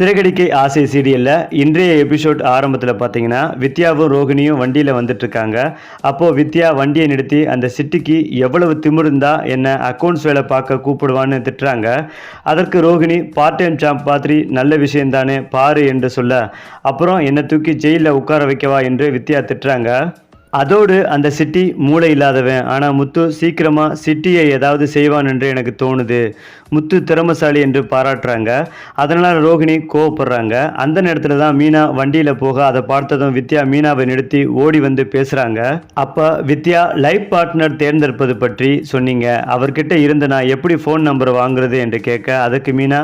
சிறகடிக்கை ஆசை சீரியலில் இன்றைய எபிசோட் ஆரம்பத்தில் பார்த்தீங்கன்னா வித்யாவும் ரோகிணியும் வண்டியில் வந்துட்டுருக்காங்க. அப்போது வித்யா வண்டியை நிறுத்தி அந்த சிட்டிக்கு எவ்வளவு திமிருந்தா என்ன அக்கௌண்ட்ஸ் வேலை பார்க்க கூப்பிடுவான்னு திட்டுறாங்க. அதற்கு ரோகிணி பார்ட் டைம் ஜாப் பார்த்து நல்ல விஷயம்தானே பாரு என்று சொல்ல அப்புறம் என்னை தூக்கி ஜெயிலில் உட்கார வைக்கவா என்று வித்யா திட்டுறாங்க. அதோடு அந்த சிட்டி மூளை இல்லாதவன். ஆனால் முத்து சீக்கிரமாக சிட்டியை ஏதாவது செய்வான் என்று எனக்கு தோணுது. முத்து திறமசாலி என்று பாராட்டுறாங்க. அதனால் ரோகிணி கோவப்படுறாங்க. அந்த நேரத்தில் தான் மீனா வண்டியில் போக அதை பார்த்ததும் வித்யா மீனாவை நிறுத்தி ஓடி வந்து பேசுகிறாங்க அப்போ வித்யா லைஃப் பார்ட்னர் தேர்ந்தெடுப்பது பற்றி சொன்னீங்க. அவர்கிட்ட இருந்து நான் எப்படி ஃபோன் நம்பர் வாங்குறது? என்று கேட்க அதுக்கு மீனா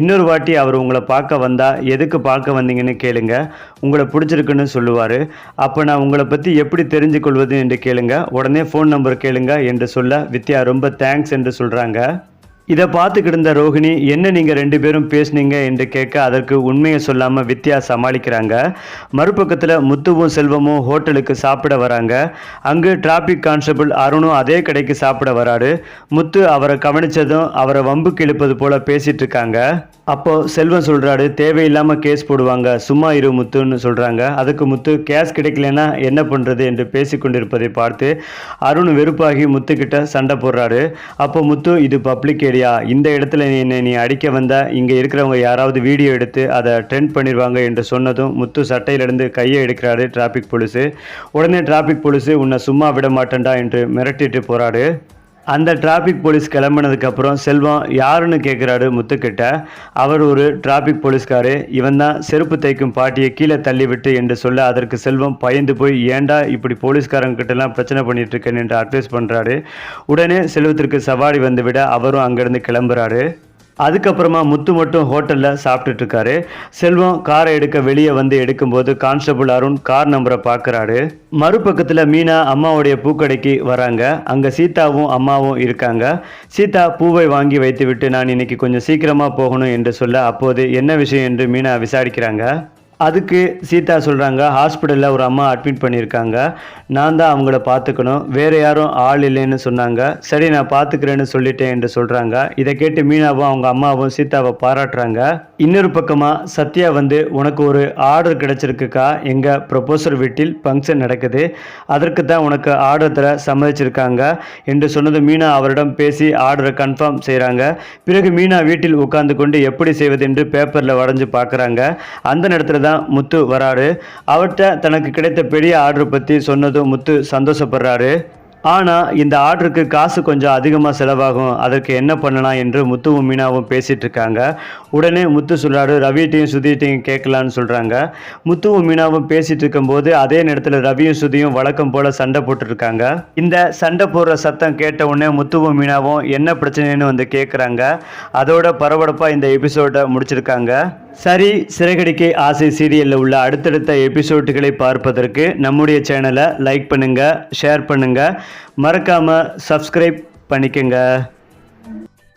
இன்னொரு வாட்டி அவர் உங்களை பார்க்க வந்தால் எதுக்கு பார்க்க வந்தீங்கன்னு கேளுங்க. உங்களை பிடிச்சிருக்குன்னு சொல்லுவார். அப்போ நான் உங்களை பற்றி எப்படி தெரிஞ்சு கொள்வது என்று கேளுங்க. உடனே ஃபோன் நம்பர் கேளுங்க என்று சொல்ல வித்யா ரொம்ப தேங்க்ஸ் என்று சொல்கிறாங்க இதை பார்த்துக்கிட்டு இருந்த ரோஹிணி என்ன நீங்கள் ரெண்டு பேரும் பேசுனீங்க? என்று கேட்க அதற்கு உண்மையை சொல்லாமல் வித்யா சமாளிக்கிறாங்க. மறுபக்கத்தில் முத்துவும் செல்வமும் ஹோட்டலுக்கு சாப்பிட வராங்க. அங்கு டிராபிக் கான்ஸ்டபிள் அருணும் அதே கடைக்கு சாப்பிட வராரு. முத்து அவரை கவனித்ததும் அவரை வம்புக்கு இழுப்பது போல பேசிகிட்டு இருக்காங்க. அப்போ செல்வம் சொல்கிறாரு தேவையில்லாமல் கேஸ் போடுவாங்க. சும்மா இரு முத்துன்னு சொல்கிறாங்க அதுக்கு முத்து கேஸ் கிடைக்கலனா என்ன பண்ணுறது என்று பேசி கொண்டிருப்பதை பார்த்து அருண் வெறுப்பாகி முத்துக்கிட்ட சண்டை போடுறாரு. அப்போ முத்து இது பப்ளிக் சரியா? இந்த இடத்துல நீ என்னை நீ அடிக்க வந்த இங்கே இருக்கிறவங்க யாராவது வீடியோ எடுத்து அதை ட்ரெண்ட் பண்ணிடுவாங்க என்று சொன்னதும் முத்து சட்டையிலிருந்து கையை எடுக்கிறாரு டிராஃபிக் போலீஸு உடனே டிராஃபிக் போலீஸு உன்னை சும்மா விட மாட்டேன்டா என்று மிரட்டிட்டு போகிறாரு அந்த டிராஃபிக் போலீஸ் கிளம்புனதுக்கப்புறம் செல்வம் யாருன்னு கேட்குறாரு முத்துக்கிட்ட. அவர் ஒரு டிராஃபிக் போலீஸ்காரு இவன் தான் செருப்பு தைக்கும் பாட்டியை கீழே தள்ளிவிட்டு என்று சொல்ல அதற்கு செல்வம் பயந்து போய் ஏன்டா இப்படி போலீஸ்காரங்கிட்டலாம் பிரச்சனை பண்ணிகிட்ருக்கேன் இருக்கேன் என்று அட்வைஸ் பண்ணுறாரு உடனே செல்வத்திற்கு சவாரி வந்து விட அவரும் அங்கேருந்து கிளம்புறாரு. அதுக்கப்புறமா முத்து மட்டும் ஹோட்டலில் சாப்பிட்டுட்டு இருக்காரு செல்வம் காரை எடுக்க வெளியே வந்து எடுக்கும்போது கான்ஸ்டபுள் அருண் கார் நம்பரை பார்க்குறாரு. மறுபக்கத்தில் மீனா அம்மாவுடைய பூக்கடைக்கு வராங்க. அங்கே சீதாவும் அம்மாவும் இருக்காங்க. சீதா பூவை வாங்கி வைத்துவிட்டு நான் இன்னைக்கு கொஞ்சம் சீக்கிரமாக போகணும் என்று சொல்ல அப்போது என்ன விஷயம் என்று மீனா விசாரிக்கிறாங்க. அதுக்கு சீதா சொல்கிறாங்க ஹாஸ்பிட்டலில் ஒரு அம்மா அட்மிட் பண்ணியிருக்காங்க. நான் தான் அவங்கள பார்த்துக்கணும். வேறு யாரும் ஆள் இல்லைன்னு சொன்னாங்க. சரி நான் பார்த்துக்கிறேன்னு சொல்லிட்டேன் என்று சொல்கிறாங்க இதை கேட்டு மீனாவும் அவங்க அம்மாவும் சீதாவை பாராட்டுறாங்க. இன்னொரு பக்கமாக சத்யா வந்து உனக்கு ஒரு ஆர்டர் கிடச்சிருக்குக்கா? எங்கள் ப்ரொபோசர் வீட்டில் ஃபங்க்ஷன் நடக்குது. அதற்கு தான் உனக்கு ஆர்டர் தர சம்மதிச்சிருக்காங்க. என்று சொன்னது மீனா அவரிடம் பேசி ஆர்டரை கன்ஃபார்ம் செய்கிறாங்க பிறகு மீனா வீட்டில் உட்கார்ந்து கொண்டு எப்படி செய்வது என்று பேப்பரில் வரைஞ்சு பார்க்குறாங்க. அந்த நேரத்தில் தான் முத்து வராரு. அவர்கிட்ட தனக்கு கிடைத்த பெரிய ஆர்டர் பற்றி சொன்னதும் முத்து சந்தோஷப்படுறாரு. ஆனால் இந்த ஆர்டருக்கு காசு கொஞ்சம் அதிகமாக செலவாகும். அதற்கு என்ன பண்ணலாம் என்று முத்துவும் மீனாவும் பேசிகிட்டு இருக்காங்க உடனே முத்து சொல்கிறாரு ரவிட்டையும் சுதிட்டையும் கேட்கலான்னு சொல்கிறாங்க முத்துவும் மீனாவும் பேசிகிட்டு இருக்கும்போது அதே நேரத்தில் ரவியும் சுதியும் வழக்கம் போல் சண்டை போட்டுருக்காங்க இந்த சண்டை போடுற சத்தம் கேட்ட உடனே முத்துவும் மீனாவும் என்ன பிரச்சனைன்னு வந்து கேட்குறாங்க அதோட பரபரப்பாக இந்த எபிசோடை முடிச்சிருக்காங்க. சரி சிறகடிக்கை ஆசை சீரியலில் உள்ள அடுத்தடுத்த எபிசோட்டுகளை பார்ப்பதற்கு நம்முடைய சேனலை லைக் பண்ணுங்கள் ஷேர் பண்ணுங்கள் மறக்காமல் சப்ஸ்கிரைப் பண்ணிக்கங்க.